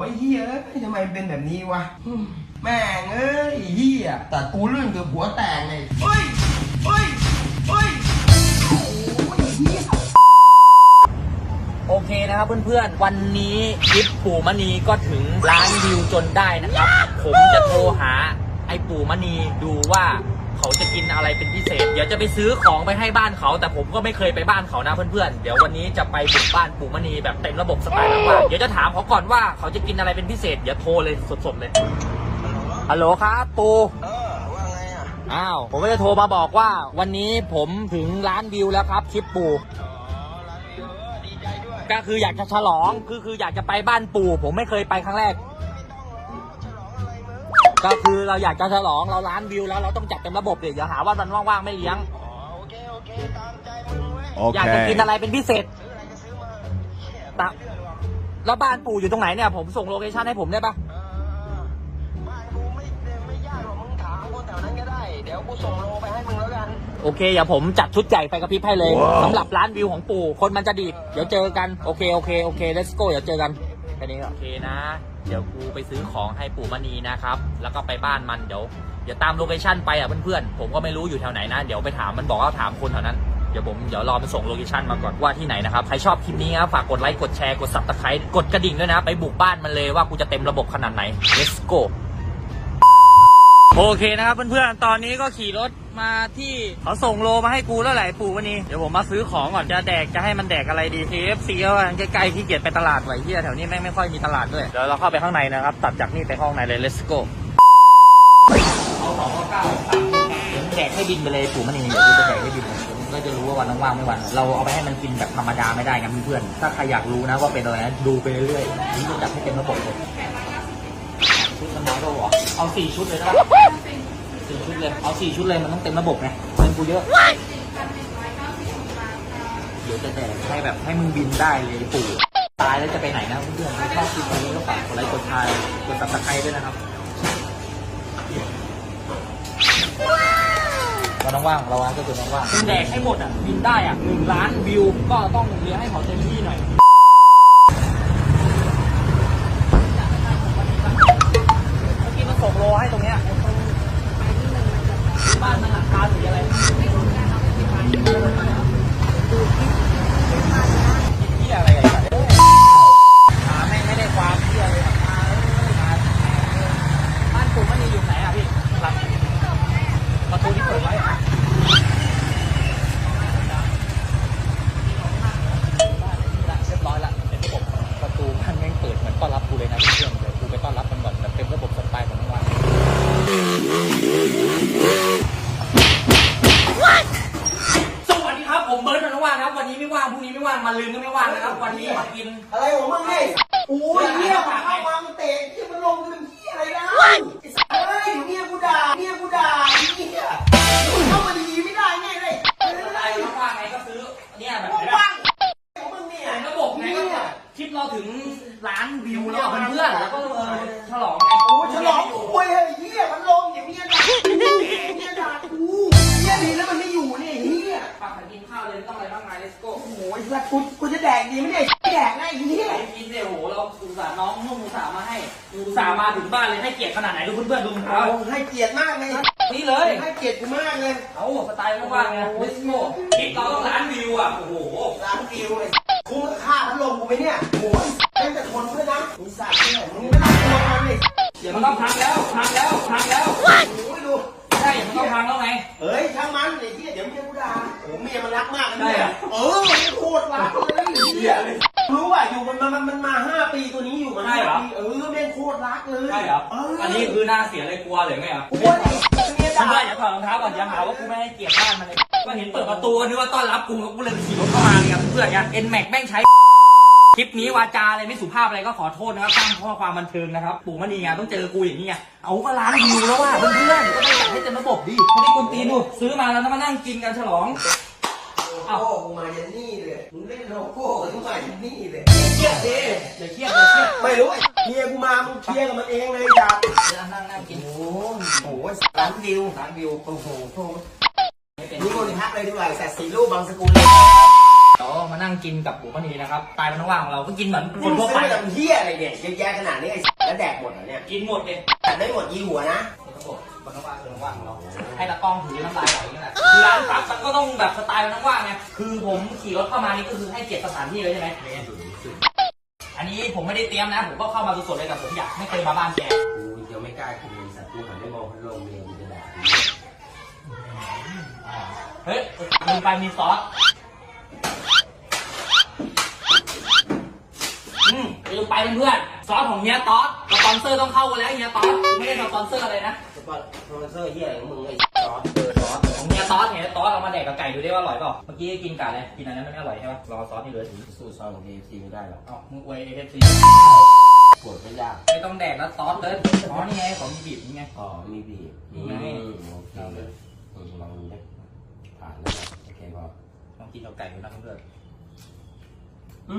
ไอ้เฮียเอ้ยทำไมเป็นแบบนี้วะแม่งเอ้ยเฮียแต่กูลื่นเกือบหัวแตกเลยเฮ้ยเฮ้ยเฮ้ยโอเฮียโอเคนะครับเพื่อนๆ วันนี้คลิปปู่มณีก็ถึงล้านวิวจนได้นะครับ ผมจะโทรหาไอ้ปู่มณีดูว่า เขาจะกินอะไรเป็นพิเศษ เดี๋ยวจะไปซื้อของไปให้บ้านเขา แต่ผมก็ไม่เคยไปบ้านเขานะเพื่อนๆ เดี๋ยววันนี้จะไปบุกบ้านปู่มณีแบบเต็มระบบสไตล์มากๆเดี๋ยวจะถามเขาก่อนว่าเขาจะกินอะไรเป็นพิเศษ เดี๋ยวโทรเลยสดๆเลย ฮัลโหลครับปู่เออว่าไงอะอ้าว ผมก็จะโทรมาบอกว่า วันนี้ผมถึงล้านวิวแล้วครับคลิปปู่ดีใจด้วยก็คืออยากจะฉลอง คือคืออยากจะไปบ้านปู่ ผมไม่เคยไปครั้งแรก ก็คือเราอยากจะฉลองเราล้านวิวแล้วเราต้องจัดเต็มระบบเดี๋ยวอย่าหาว่ามันว่างๆไม่เลี้ยง อ๋อโอเคโอเคตามใจมึงเว้ยอยากจะกินอะไรเป็นพิเศษ ซื้ออะไรก็ซื้อมาตะแล้วบ้านปู่อยู่ตรงไหนเนี่ยผมส่งโลเคชั่นให้ผมได้ปะเออบ้านกูไม่ไม่ยากหรอกมึงถามคนแถวนั้นก็ได้ เดี๋ยวกูส่งโลไปให้มึงแล้วกัน โอเคอย่าผมจัดชุดใหญ่ไปกระพริบให้เลยสำหรับร้านวิวของปู่คนมันจะดีดเดี๋ยวเจอกันโอเคโอเคโอเค let's go เดี๋ยวเจอกันแค่นี้ก็โอเคนะ เดี๋ยวกูไปซื้อของให้ปู่มณีนะครับ แล้วก็ไปบ้านมันเดี๋ยวเดี๋ยวตามโลเคชั่นไปอะเพื่อนๆ ผมก็ไม่รู้อยู่แถวไหนนะ เดี๋ยวไปถามมันบอกว่าถามคนแถวนั้น เดี๋ยวผมเดี๋ยวรอมันส่งโลเคชั่นมาก่อนว่าที่ไหนนะครับ ใครชอบคลิปนี้ครับฝากกดไลค์ กดแชร์ กด subscribe กดกระดิ่งด้วยนะ ไปบุกบ้านมันเลยว่ากูจะเต็มระบบขนาดไหน let's go โอเคนะครับเพื่อนๆ ตอนนี้ก็ขี่รถ มาที่เขาส่งโลมาให้กูแล้วแหละไอ้ปู่วันนี้ เดี๋ยวผมมาซื้อของก่อนจะแดกจะให้มันแดกอะไรดี KFC ก็ใกล้ๆที่เกียจไปตลาดไว้ที่แถวนี้แม่งไม่ค่อยมีตลาดด้วยเดี๋ยวเราเข้าไปข้างในนะครับ ตัดจากนี่ไปห้องในเลย let's go เอาสองเก้าสามเดี๋ยวแดกให้บินไปเลยปู่มันเองเดี๋ยวกูจะแดกให้บินเลยมันก็จะรู้ว่าวันว่างๆไม่วัน เราเอาไปให้มันกินแบบธรรมดาไม่ได้กันเพื่อนๆถ้าใครอยากรู้นะว่าเป็นอะไรนะดูไปเรื่อยๆนี่จะจัดให้เป็นระบบเลยชุดสมาร์ทโดเหรอเอาสี่ชุดเลยนะ สี่ชุดเลย เอาสี่ชุดเลย มันต้องเต็มระบบไงเงินกูเยอะ เดี๋ยวจะแจกให้แบบให้มึงบินได้เลยปู่ ตายแล้วจะไปไหนนะเพื่อนๆชอบคลิปนี้ก็ฝากกดไลค์กดแชร์กดซับสไครต์ด้วยนะครับวันว่างๆเราก็คือว่างๆแดกให้หมดอะ บินได้อะหนึ่งล้านวิว ก็ต้องเลี้ยงให้เขาเต็มที่หน่อย ส่าห์มาถึงบ้านเลยให้เกียรติขนาดไหนดูเพื่อนๆดูรองเท้าโอ้ให้เกียรติมากเลยนี่เลย ให้เกียรติกูมากเลย เอาสไตล์ว่างๆไง let's go คลิปเราต้องล้านวิวอะ โอ้โหร้านฟิวเลยคุ้มกับค่าพัดลมกูไหมเนี่ยโอ้ยเล่นแต่ทนเพื่อนนะมีสัตว์เนี่ยมึงไม่ต้องกลัวมันเลยเดี๋ยวมันต้องพังแล้วพังแล้วพังแล้วโอ้ยดูใช่มันต้องพังแล้วไงเฮ้ยช่างมันไอ้เหี้ยเดี๋ยวเมียกูด่าโอ้เมียมันรักมากนะได้เนี่ยเหรอเออมันโคตรรักเลยเหี้ยเลย รู้ป่ะอยู่มันมันมันมาห้าปีตัวนี้อยู่มาห้าปีเออแม่งโคตรรักเลยใช่เหรอเอออันนี้คือหน้าเสียเลยกลัวหรือไงอะกลัวดิเมียเพื่ด่าอนๆอย่าถอดรองเท้าก่อนอย่าหาว่ากูไม่ให้เกียรติบ้านมันเลยก็เห็นเปิดประตูก็นึกว่าต้อนรับกูกูเลยขี่รถเข้ามาเนี่ยเพื่อนๆไงเอ็นแม็กแม่งใช้คลิปนี้วาจาอะไรไม่สุภาพอะไรก็ขอโทษนะครับสร้างข้อความบันเทิงนะครับปู่มณีไงต้องเจอกูอย่างนี้ไงเอาก็ล้านวิวแล้วว่าเพื่อนๆก็ต้องจัดให้เต็มระบบดิไม่ได้กุนตีนดูซื้อมาแล้วต้องมานั่งกินกันฉลอง โอ้โกูมายันนี่เลยมึงเล่นโลโก้กูมายันนี่เลยเครียดดิเดี๋ยเครียดเดี๋ยวเครียดไม่รู้ไอ้เมียกูมามึงเคลียร์กับมันเองเลยจ้าเดี๋ยวนั่งนั่งกินโอ้โหร้านวิวล้านวิวโอ้โหโทษไม่เป็นนี่คนทักเลยดีกว่าแต่สีรูปบางสกุลเลยเดี๋ยวมานั่งกินกับปู่มณีนะครับตายมันว่างของเราก็กินเหมือนคมึนงทั่วซื้อไปมาจากเฮียอะไรเนี่ยเยอะแยะขนาดนี้ไอ้แล้วแดกหมดเหรอเนี่ยกินหมดเลย แต่ได้หมดยี่หัวนะ ครับผมมันว่างๆคือว่างๆของเราให้ตากล้องถือน้ำลายไหลนี่แหละคือร้านปั๊บมันก็ต้องแบบสไตล์มันว่างๆไงคือผมขี่รถเข้ามานี่ก็คือให้เกียรติสถานที่เลยใช่ไหมอันนี้ผมไม่ได้เตรียมนะ ผมก็เข้ามาสดๆเลยแต่ผมอยากให้เคยมาบ้านแกกูยังไม่กล้ากินเลยสัตว์กูหันไม่มองพัดลมเลยมันจะด่าเฮ้ยลืมไปมีซอสอืมลืมไปเพื่อนๆซอสของเฮียต๊อดสปอนเซอร์ต้องเข้ากันแล้วเฮียต๊อดไม่ได้สปอนเซอร์อะไรนะ สปอนเซอร์เฮียอะไรของมึงไอ้ซอสเออซอสของเฮียต๊อดเฮียต๊อดเอามาแดกกับไก่ดูได้ว่าอร่อยเปล่าเมื่อกี้กินไก่เลยกินอันนั้นมันไม่อร่อยใช่ปะรอซอสนี่เลยสูตรซอสของเอฟซีไม่ได้หรอกเอ้ามึงอวยเอฟซีปวดไม่ยากไม่ต้องแดกแล้วซอสเลยอ๋อนี่ไงของมีบีบนี่ไง อ๋อมีบีบมีไมโอเคเลยอืมลองดูได้ผ่านแล้วโอเคพอลองกินกับไก่ดูนะเพื่อนอื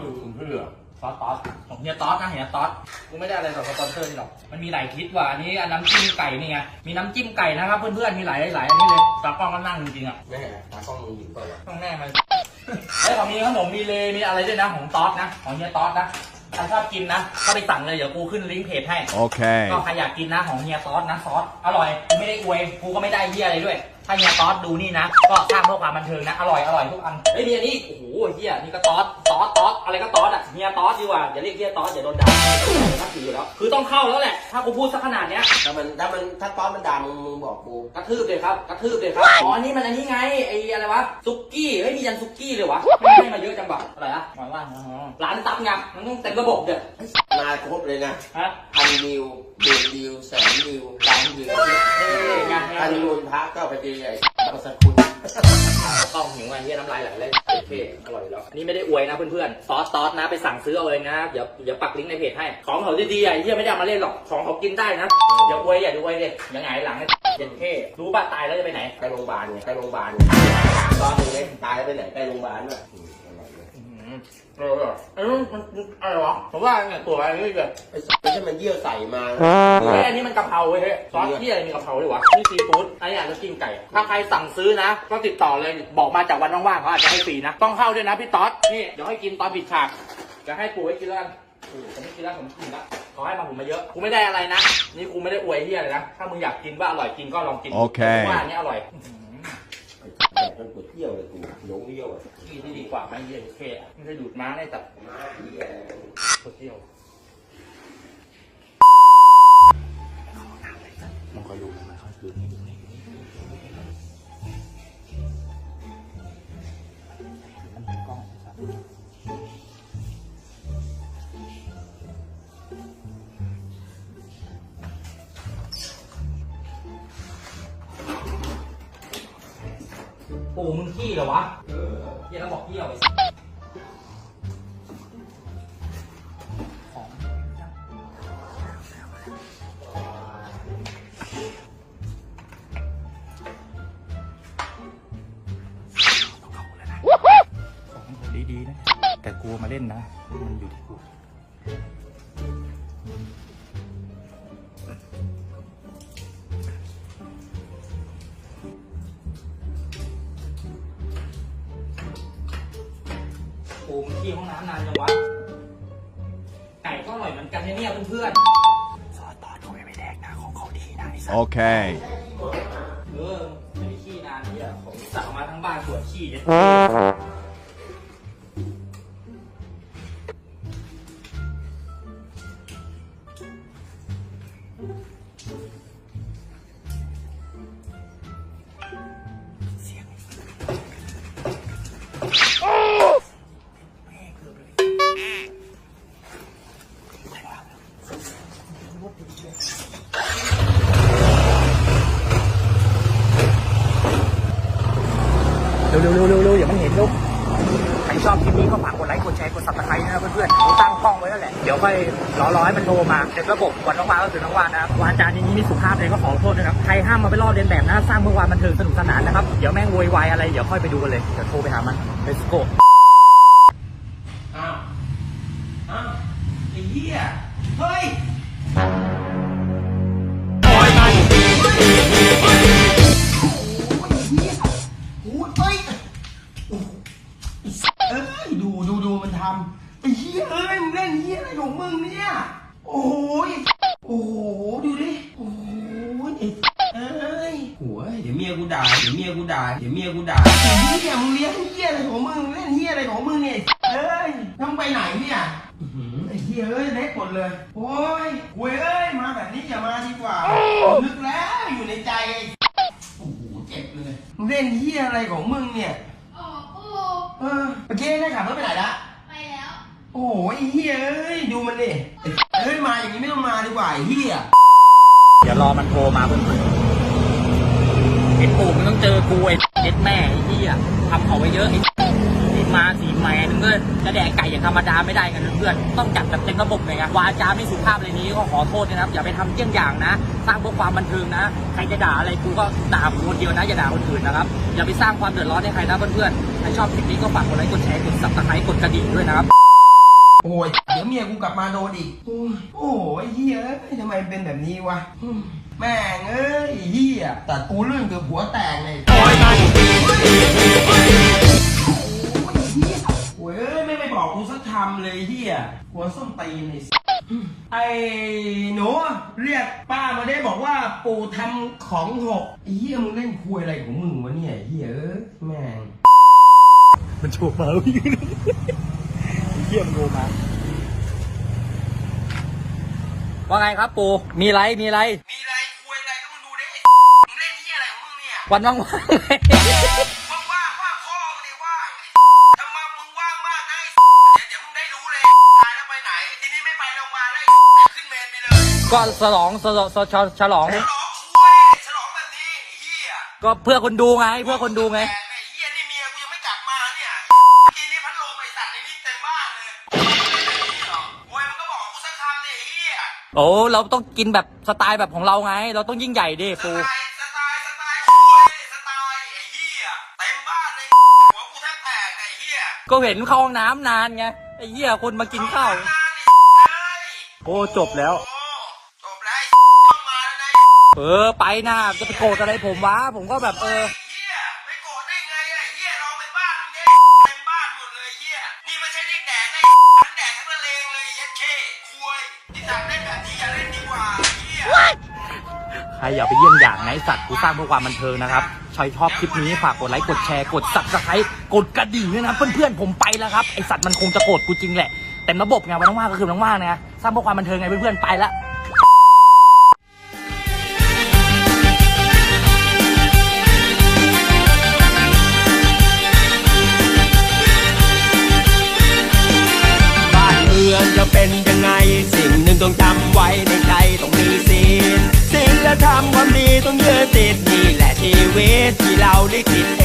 มเพื่อ ซอสต๊อดของเฮียต๊อดนะเฮียต๊อดกูไม่ได้อะไรกับสปอนเซอร์นี่หรอก มันมีหลายคลิปว่ะอันนี้อันน้ำจิ้มไก่นี่ไง มีน้ำจิ้มไก่นะครับเพื่อนๆ มีหลายหลายอันนี้เลยตากล้องก็นั่งจริงๆอะแม่ตากล้องมึงอยู่เปล่าวะต้องแน่มันเฮ้ยของมีขนมมีเลมีอะไรด้วยนะของต๊อดนะ ของเฮียต๊อดนะถ้าชอบกินนะก็ไปสั่งเลยเดี๋ยวกูขึ้นลิงก์เพจให้ Okay. ก็ใครอยากกินนะของเฮียซอสนะซอสอร่อย ไม่ได้อวย กูก็ไม่ได้เฮียอะไรด้วย ถ้าเฮียซอสดูนี่นะ ก็สร้างเพื่อความบันเทิงนะ อร่อยอร่อยทุกอันเฮ้ยมีอันนี้ โอ้โหเฮียนี่ก็ซอสซอสซอสอะไรก็ซอสอะเฮียซอสดีกว่า อย่าเรียกเฮียซอสอย่าโดนด่านับถืออยู่แล้ว คือต้องเข้าแล้วแหละ ถ้ากูพูดสักขนาดเนี้ย ถ้ามันถ้ามันถ้าต้อนมันด่ามึงมึงบอกกูกระทืบเลยครับ กระทืบเลยครับ อ๋ออันนี้มันอันนี้ไง ไอ้อะไรวะ ซุกี้เฮ้ยมียันซุกี้เลยวะไม่ให้มาเยอะจังวะอะไรอะหมายว่าอ๋อร้านตับไงมันต้องเต็มระบบเด้อมาครบเลยนะฮะพันวิวเดือนวิวแสนวิวล้านวิวเฮ้ยไง อันนูนพระก็ไปดีไอ้บางสกุลต้องหิวไงเฮียน้ำลายไหลเลยโอเคอร่อยแล้ว นี่ไม่ได้อวยนะเพื่อนๆ ซอสซอสนะไปสั่งซื้อเอาเองนะ เดี๋ยวเดี๋ยวปักลิงก์ในเพจให้ ของเขาดีๆอะเฮียไม่ได้เอามาเล่นหรอก ของเขากินได้นะอย่าอวยอย่าดูอวยเลยยังไงหลังเนี่ยเย็นเท่รู้ป่ะตายแล้วจะไปไหน ไปโรงพยาบาลไงไปโรงพยาบาลไงตอนนึงเนี่ยตายแล้วไปไหนไปโรงพยาบาลด้วยอืมอร่อย เลยอืมเออเออมันมันอะไรวะผมว่าเนี่ยตัวอะไรนี่แบบไอ้สัตว์ไม่ใช่มันเยี่ยวใส่มาเฮ้ยอันนี้มันกะเพราเว้ยเฮ้ยซอสที่อะไรมีกะเพราด้วยวะนี่ซีฟู้ดอันนี้อาจจะกินไก่ ถ้าใครสั่งซื้อนะก็ติดต่อเลยบอกมาจากวันว่างๆเขาอาจจะให้ฟรีนะ ต้องเข้าด้วยนะพี่ต๊อดนี่เดี๋ยวให้กินตอนปิดฉากจะให้ปู่ให้กินแล้วกันปู่ผมไม่กินแล้วผมกินแล้วขอให้มาผมมาเยอะ กูไม่ได้อะไรนะ นี่กูไม่ได้อวยเฮียเลยนะ ถ้ามึงอยากกินว่าอร่อยกินก็ลองกินโอเคผมว่าอันนี้อร่อยอื้อหือแต่ มันปวดเที่ยวเลยกูหลงเที่ยวอะที่ที่ดีกว่าไม่เฮียโอเคอะไม่ได้ดูดม้าได้แต่ม้าเหี้ยโคตรเที่ยวมันคอยดูมันก็รู้ โอ้มึงขี้เหรอวะเฮียแล้วบอกเที่ยวไอ้สัสของของดีๆนะ แต่กูมาเล่นนะ มันอยู่ที่กู โอ้มึงขี้ห้องน้ำนานจังวะ ไก่ก็อร่อยเหมือนกันนะเนี่ยเพื่อนๆซอสตอดเขาไม่แดกนะของเขาดีนะไอ้สัส Okay. เออไม่ได้ขี้นานเนี่ยผมสั่งมาทั้งบ้านปวดขี้เนี่ย รอรอให้มันโทรมาเดี๋ยวระบบวันน้องวาก็คือน้องวานะครับวาจานี้นี่สุภาพเลยก็ขอโทษนะครับใครห้ามมาไปลอกเลียนแบบนะสร้างเมื่อวานบันเทิงสนุกสนานนะครับเดี๋ยวแม่งโวยวายอะไรเดี๋ยวค่อยไปดูกันเลยเดี๋ยวโทรไปหามัน let's go อ้าวอ้าวไอ้เหี้ยเฮ้ยปล่อยมันโอ้ย เหี้ยโอ้ยเฮ้ยเนี่ย โอ้ยโอ้โหดูดิโอ้ยไอ้เอ้ยโอ้ยเดี๋ยวเมียกูด่าเดี๋ยวเมียกูด่าเดี๋ยวเมียกูด่าไอ้เหี้ยมึงเลี้ยงเหี้ยอะไรของมึงเล่นเหี้ยอะไรของมึงเนี่ยเอ้ยต้องไปไหนเนี่ยอื้อหือไอ้เหี้ยเอ้ยเล็กหมดเลย โอ้ยหวยเอ้ยมาแบบนี้อย่ามาดีกว่านึกแล้วอยู่ในใจไอ้โอ้โหเจ็บเลยมึงเล่นเหี้ยอะไรของมึงเนี่ยอ๋อปูเออเมื่อกี้ได้ขับรถไปไหนละไปแล้ว โอ้ยไอ้เฮียเอ้ยดูมันดิเอ้ยมาอย่างนี้ไม่ต้องมาดีกว่าไอ้เฮียเดี๋ยวรอมันโทรมาเพื่อนไอ้ปู่มันต้องเจอกูไอ้เด็ดแม่ไอ้ที่อะทำเขาไว้เยอะไอ้ไอ้มาสีแมนเพื่อนจะแดกไก่อย่างธรรมดาไม่ได้กันเพื่อนต้องจัดแบบเต็มระบบเลยไงวาจาไม่สุภาพเลยนี้ก็ขอโทษนะครับ อย่าไปทำเยี่ยงอย่างนะ สร้างเพื่อความบันเทิงนะ ใครจะด่าอะไรกูก็ด่ากูคนเดียวนะ อย่าด่าคนอื่นนะครับ อย่าไปสร้างความเดือดร้อนให้ใครนะเพื่อนๆใครชอบคลิปนี้ก็ฝากกดไลค์กดแชร์กดซับสไครต์กดกระดิ่งด้วยนะครับ โอ้ยเดี๋ยวเมียกูกลับมาโดนอีกโอ้ยโอ้ยไอ้เฮียเอ้ยทำไมเป็นแบบนี้วะแม่งเอ้ยเฮียแต่กูเรื่องเกือบหัวแตกเลยโอ้ยโอ้ยเฮียโอ้ยเอ้ยไม่ไปบอกกูสักคำเลยเฮียหัวส้มตีนไอ้สัสไอ้หนูเรียกป้ามาได้บอกว่าปู่ทำของหกไอ้เฮียมึงเล่นคุยอะไรของมึงวะเนี่ยเฮียเอ้ยแม่งมันโชว์มาพี่ เยี่ยมโทรมา ว่าไงครับปูมีไรมีไร มีอะไรคุยอะไรก็มึงดูดิมึงเล่นเฮียอะไรของมึงเนี่ย วันว่างๆเลยว่างว่างว่างพ่อมึงดิว่างทำไมมึงว่างมากนะไอ้เดี๋ยวเดี๋ยวมึงได้รู้เลยตายแล้วไปไหน ทีนี้ไม่ไปโรงพยาบาลแล้วไอ้ขึ้นเมนไปเลยก็ฉลองฉลองฉลองฉลอง ฉลองคุยฉลองแบบนี้ไอ้เฮียก็เพื่อคนดูไง เพื่อคนดูไงแม่ โอ้เราต้องกินแบบสไตล์แบบของเราไง เราต้องยิ่งใหญ่ดิสปูไตล์สไตล์สไตล์สไตล์ไอ้เฮียเต็มบ้านเลยหัวกูแทบแตกไอ้เหี้ยก็เห็นเข้าห้องน้ำนานไงไอ้เหี้ยคนมากินข้าวโอ้จบแล้วจบแล้วต้องมาแล้วนะเออไปน้าจะไปโกรธอะไรผมวะผมก็แบบเออ อย่าไปเยี่ยมอย่างไอสัตว์กูสร้างเพื่อความบันเทิงนะครับใครชอบคลิปนี้ฝากกดไลค์กดแชร์กดสับสไครต์กดกระดิ่งด้วยนะเพื่อนๆผมไปแล้วครับไอสัตว์มันคงจะโกรธกูจริงแหละแต่ระบบไงวันว่างๆก็คือน้องว่างๆนะสร้างเพื่อความบันเทิงไงเพื่อนๆไปละ ล